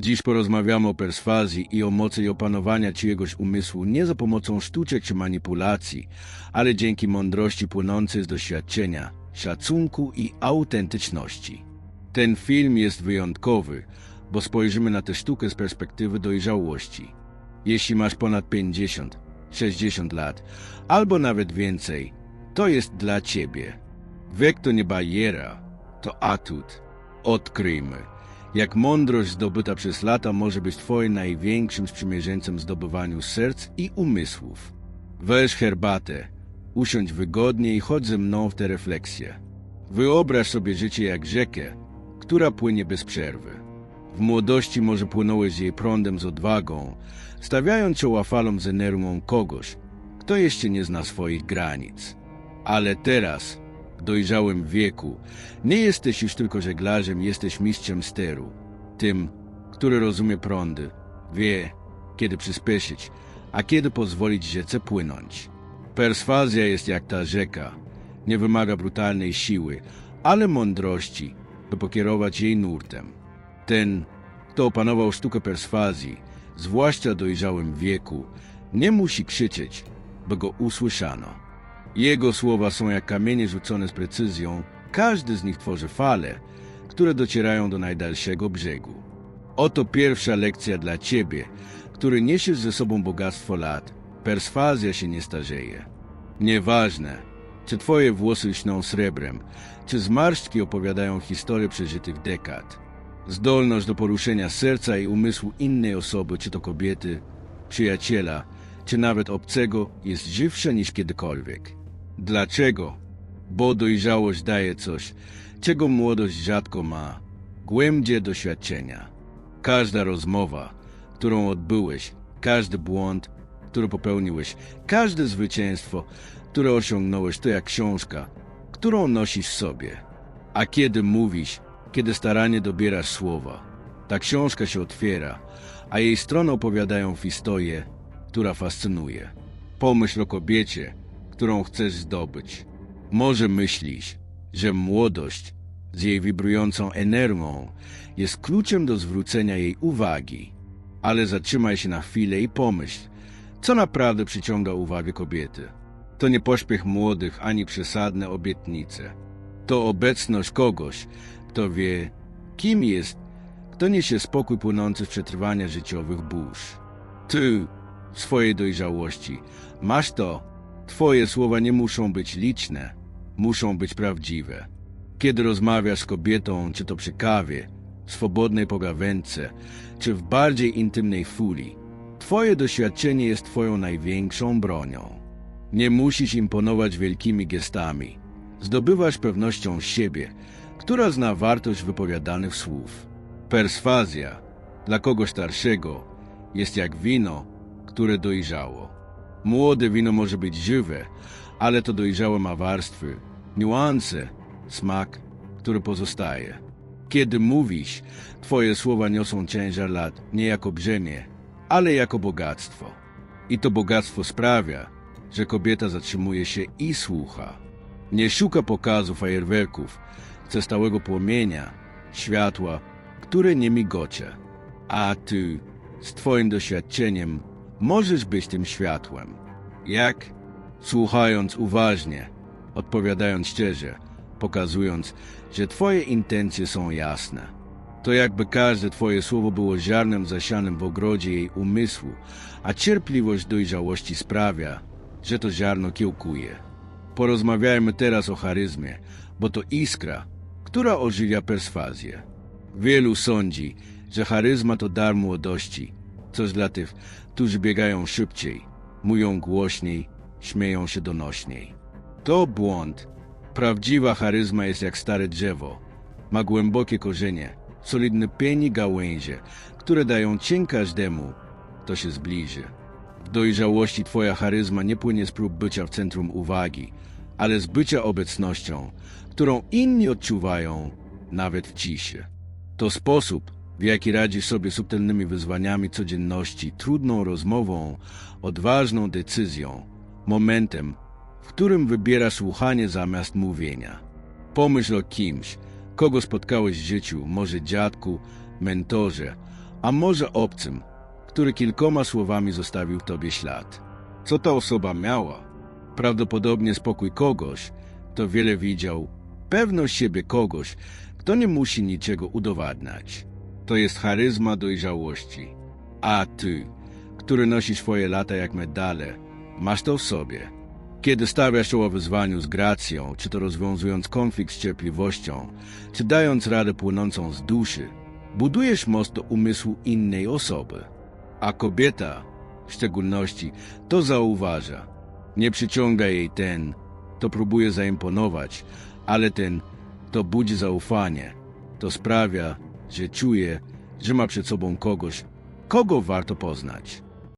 Dziś porozmawiamy o perswazji i o mocy opanowania czyjegoś umysłu nie za pomocą sztuczek czy manipulacji, ale dzięki mądrości płynącej z doświadczenia, szacunku i autentyczności. Ten film jest wyjątkowy, bo spojrzymy na tę sztukę z perspektywy dojrzałości. Jeśli masz ponad 50, 60 lat, albo nawet więcej, to jest dla ciebie. Wiek to nie bariera, to atut. Odkryjmy, jak mądrość zdobyta przez lata może być twoim największym sprzymierzeńcem w zdobywaniu serc i umysłów. Weź herbatę, usiądź wygodnie i chodź ze mną w tę refleksję. Wyobraź sobie życie jak rzekę, która płynie bez przerwy. W młodości może płynąłeś jej prądem z odwagą, stawiając czoła falom z energią kogoś, kto jeszcze nie zna swoich granic. Ale teraz, dojrzałym wieku, nie jesteś już tylko żeglarzem, jesteś mistrzem steru. Tym, który rozumie prądy, wie, kiedy przyspieszyć, a kiedy pozwolić rzece płynąć. Perswazja jest jak ta rzeka. Nie wymaga brutalnej siły, ale mądrości, by pokierować jej nurtem. Ten, kto opanował sztukę perswazji, zwłaszcza dojrzałym wieku, nie musi krzyczeć, by go usłyszano. Jego słowa są jak kamienie rzucone z precyzją, każdy z nich tworzy fale, które docierają do najdalszego brzegu. Oto pierwsza lekcja dla ciebie, który niesiesz ze sobą bogactwo lat. Perswazja się nie starzeje. Nieważne, czy twoje włosy lśną srebrem, czy zmarszczki opowiadają historię przeżytych dekad. Zdolność do poruszenia serca i umysłu innej osoby, czy to kobiety, przyjaciela, czy nawet obcego, jest żywsza niż kiedykolwiek. Dlaczego? Bo dojrzałość daje coś, czego młodość rzadko ma. Głębie doświadczenia. Każda rozmowa, którą odbyłeś, każdy błąd, który popełniłeś, każde zwycięstwo, które osiągnąłeś, to jak książka, którą nosisz sobie. A kiedy mówisz, kiedy starannie dobierasz słowa, ta książka się otwiera, a jej strony opowiadają historię, która fascynuje. Pomyśl o kobiecie, którą chcesz zdobyć. Może myślisz, że młodość z jej wibrującą energią jest kluczem do zwrócenia jej uwagi, ale zatrzymaj się na chwilę i pomyśl, co naprawdę przyciąga uwagę kobiety. To nie pośpiech młodych ani przesadne obietnice. To obecność kogoś, kto wie, kim jest, kto niesie spokój płynący z przetrwania życiowych burz. Ty, w swojej dojrzałości, masz to. Twoje słowa nie muszą być liczne, muszą być prawdziwe. Kiedy rozmawiasz z kobietą, czy to przy kawie, swobodnej pogawędce, czy w bardziej intymnej fuli, twoje doświadczenie jest twoją największą bronią. Nie musisz imponować wielkimi gestami. Zdobywasz pewnością siebie, która zna wartość wypowiadanych słów. Perswazja dla kogoś starszego jest jak wino, które dojrzało. Młode wino może być żywe, ale to dojrzałe ma warstwy, niuanse, smak, który pozostaje. Kiedy mówisz, twoje słowa niosą ciężar lat nie jako brzemię, ale jako bogactwo. I to bogactwo sprawia, że kobieta zatrzymuje się i słucha. Nie szuka pokazu fajerwerków, chce stałego płomienia, światła, które nie migocze. A ty, z twoim doświadczeniem, możesz być tym światłem. Jak? Słuchając uważnie, odpowiadając szczerze, pokazując, że twoje intencje są jasne. To jakby każde twoje słowo było ziarnem zasianym w ogrodzie jej umysłu, a cierpliwość dojrzałości sprawia, że to ziarno kiełkuje. Porozmawiajmy teraz o charyzmie, bo to iskra, która ożywia perswazję. Wielu sądzi, że charyzma to dar młodości, coś dla tych, którzy biegają szybciej, mówią głośniej, śmieją się donośniej. To błąd. Prawdziwa charyzma jest jak stare drzewo. Ma głębokie korzenie, solidny pień i gałęzie, które dają cień każdemu, kto się zbliży. W dojrzałości twoja charyzma nie płynie z prób bycia w centrum uwagi, ale z bycia obecnością, którą inni odczuwają nawet w ciszy. To sposób, w jaki radzisz sobie subtelnymi wyzwaniami codzienności, trudną rozmową, odważną decyzją, momentem, w którym wybierasz słuchanie zamiast mówienia. Pomyśl o kimś, kogo spotkałeś w życiu, może dziadku, mentorze, a może obcym, który kilkoma słowami zostawił w tobie ślad. Co ta osoba miała? Prawdopodobnie spokój kogoś, kto wiele widział, pewność siebie kogoś, kto nie musi niczego udowadniać. To jest charyzma dojrzałości. A ty, który nosi swoje lata jak medale, masz to w sobie. Kiedy stawiasz czoła wyzwaniu z gracją, czy to rozwiązując konflikt z cierpliwością, czy dając radę płynącą z duszy, budujesz most do umysłu innej osoby. A kobieta, w szczególności, to zauważa. Nie przyciąga jej ten, to próbuje zaimponować, ale ten, to budzi zaufanie. To sprawia, że czuje, że ma przed sobą kogoś, kogo warto poznać.